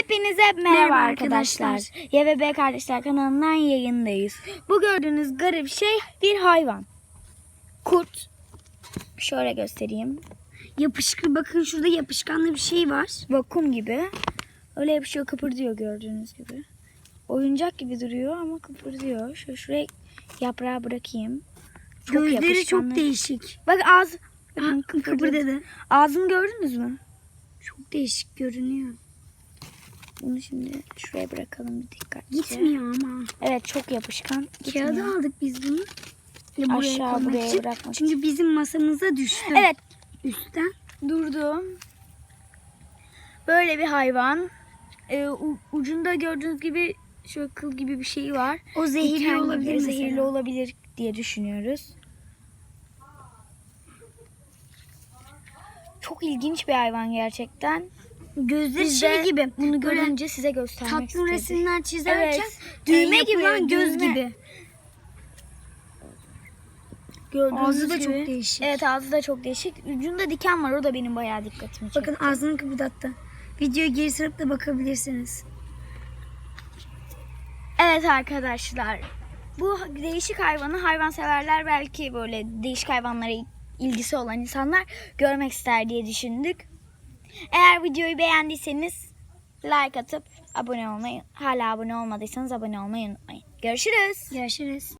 Hepinize merhaba, Merhaba arkadaşlar. arkadaşlar. YBB Kardeşler kanalından yayındayız. Bu gördüğünüz garip şey bir hayvan. Kurt. Şöyle göstereyim. Yapışkan bakın şurada yapışkanlı bir şey var. Vakum gibi. Öyle yapışıyor kıpırdıyor gördüğünüz gibi. Oyuncak gibi duruyor ama kıpırdıyor. Şöyle şuraya yaprağı bırakayım. Çok Gözleri yapışkanlı. çok değişik. Bak ağız. Bakın kıpırdadı. kıpırdadı. Ağzını gördünüz mü? Çok değişik görünüyor. Bunu şimdi şuraya bırakalım bir dikkatli. Gitmiyor ama. Evet çok yapışkan. Gitmiyor. Kağıdı aldık biz bunu. Ya buraya Aşağı buraya için. bırakmak Çünkü bizim masamıza düştü. Evet Üstten. durdum. Böyle bir hayvan. Ee, ucunda gördüğünüz gibi şöyle kıl gibi bir şey var. O zehirli gibi, olabilir Zehirli mesela. olabilir diye düşünüyoruz. Çok ilginç bir hayvan gerçekten. Gözleri Biz şey gibi. Bunu görünce size göstermek tatlı istedik. resimler çizerken Evet. düğme gibi lan göz gibi. Gördüğünüz Ağzı da gibi. çok değişik. Evet ağzı da çok değişik. Ucunda diken var o da benim bayağı dikkatimi çekti. Bakın ağzını kıpırdattı. Videoyu geri sarıp da bakabilirsiniz. Evet arkadaşlar. Bu değişik hayvanı hayvanseverler belki böyle değişik hayvanlara ilgisi olan insanlar görmek ister diye düşündük. Eğer videoyu beğendiyseniz like atıp abone olmayı, hala abone olmadıysanız abone olmayı unutmayın. Görüşürüz. Görüşürüz.